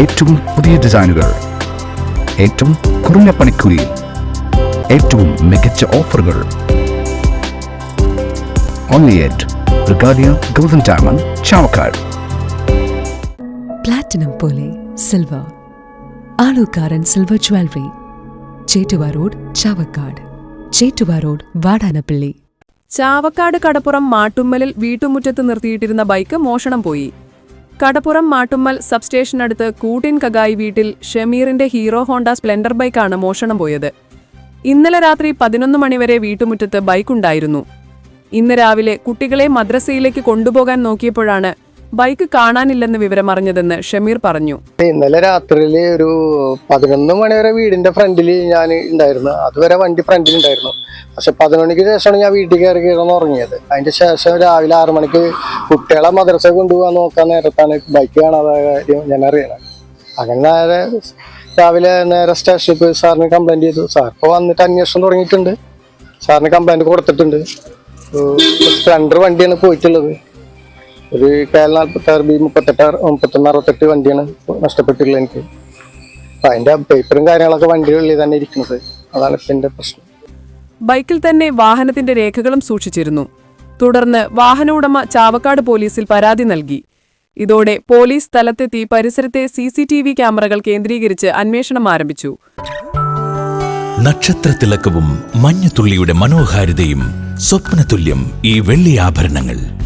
ഏറ്റവും പുതിയ ഡിസൈനുകൾ. ഏറ്റവും കുറഞ്ഞ പണിക്കൂലിയിൽ ഏറ്റവും മികച്ച ഓഫറുകൾ. Only at Regalia golden diamond Chavakkad platinum പോലെ silver Alukkaran silver jewellery Chettuva road Chavakkad. Chettuva road Vadanappally. Chavakkad Kadappuram മാട്ടുമ്മലിൽ വീട്ടുമുറ്റത്ത് നിർത്തിയിട്ടിരുന്ന ബൈക്ക് മോഷണം പോയി. കടപ്പുറം മാട്ടുമ്മൽ സബ്സ്റ്റേഷനടുത്ത് കൂട്ടിൻ കഗായി വീട്ടിൽ ഷമീറിന്റെ ഹീറോ ഹോണ്ട സ്പ്ലെൻഡർ ബൈക്കാണ് മോഷണം പോയത്. ഇന്നലെ രാത്രി പതിനൊന്ന് മണിവരെ വീട്ടുമുറ്റത്ത് ബൈക്കുണ്ടായിരുന്നു. ഇന്ന് രാവിലെ കുട്ടികളെ മദ്രസയിലേക്ക് കൊണ്ടുപോകാൻ നോക്കിയപ്പോഴാണ് ബൈക്ക് കാണാനില്ലെന്ന് വിവരമറിഞ്ഞതെന്ന് ഷമീർ പറഞ്ഞു. ഇന്നലെ രാത്രിയിൽ ഒരു പതിനൊന്ന് മണി വരെ വീടിന്റെ ഫ്രണ്ടിൽ ഞാൻ ഉണ്ടായിരുന്നു. അതുവരെ വണ്ടി ഫ്രണ്ടിൽ ഉണ്ടായിരുന്നു പക്ഷെ പതിനൊന്നിക്ക് ശേഷമാണ് ഞാൻ വീട്ടിൽ കയറി കയറുന്ന ഉറങ്ങിയത്. അതിന്റെ ശേഷം രാവിലെ ആറു മണിക്ക് കുട്ടികളെ മദ്രസ കൊണ്ടുപോകാൻ നോക്കാൻ നേരത്താണ് ബൈക്ക് കാണാതെ കാര്യം ഞാൻ അറിയണം അങ്ങനെ നേരെ രാവിലെ നേരെ സ്റ്റേഷനിൽ പോയി സാറിന് കംപ്ലൈന്റ് ചെയ്തു. സാർ ഇപ്പോൾ വന്നിട്ട് അന്വേഷണം തുടങ്ങിയിട്ടുണ്ട്. സാറിന് കംപ്ലൈന്റ് കൊടുത്തിട്ടുണ്ട്. സ്പ്ലൻഡർ വണ്ടിയാണ് പോയിട്ടുള്ളത്. ഒരു കെ എൽ നാൽപ്പത്തി ആറ് ബി മുപ്പത്തെട്ട് മുപ്പത്തൊന്ന് അറുപത്തെട്ട് വണ്ടിയാണ് നഷ്ടപ്പെട്ടിട്ടുള്ളത് എനിക്ക്. അപ്പൊ അതിന്റെ പേപ്പറും കാര്യങ്ങളൊക്കെ വണ്ടികളിൽ തന്നെ ഇരിക്കുന്നത്. അതാണ് ഇപ്പം എന്റെ പ്രശ്നം. ബൈക്കിൽ തന്നെ വാഹനത്തിന്റെ രേഖകളും സൂക്ഷിച്ചിരുന്നു. തുടർന്ന് വാഹന ഉടമ ചാവക്കാട് പോലീസിൽ പരാതി നൽകി. ഇതോടെ പോലീസ് സ്ഥലത്തെത്തി പരിസരത്തെ സി സി ടി വി ക്യാമറകൾ കേന്ദ്രീകരിച്ച് അന്വേഷണം ആരംഭിച്ചു. നക്ഷത്രത്തിളക്കവും മഞ്ഞത്തുള്ളിയുടെ മനോഹാരിതയും സ്വപ്നതുല്യം ഈ വെള്ളി ആഭരണങ്ങൾ.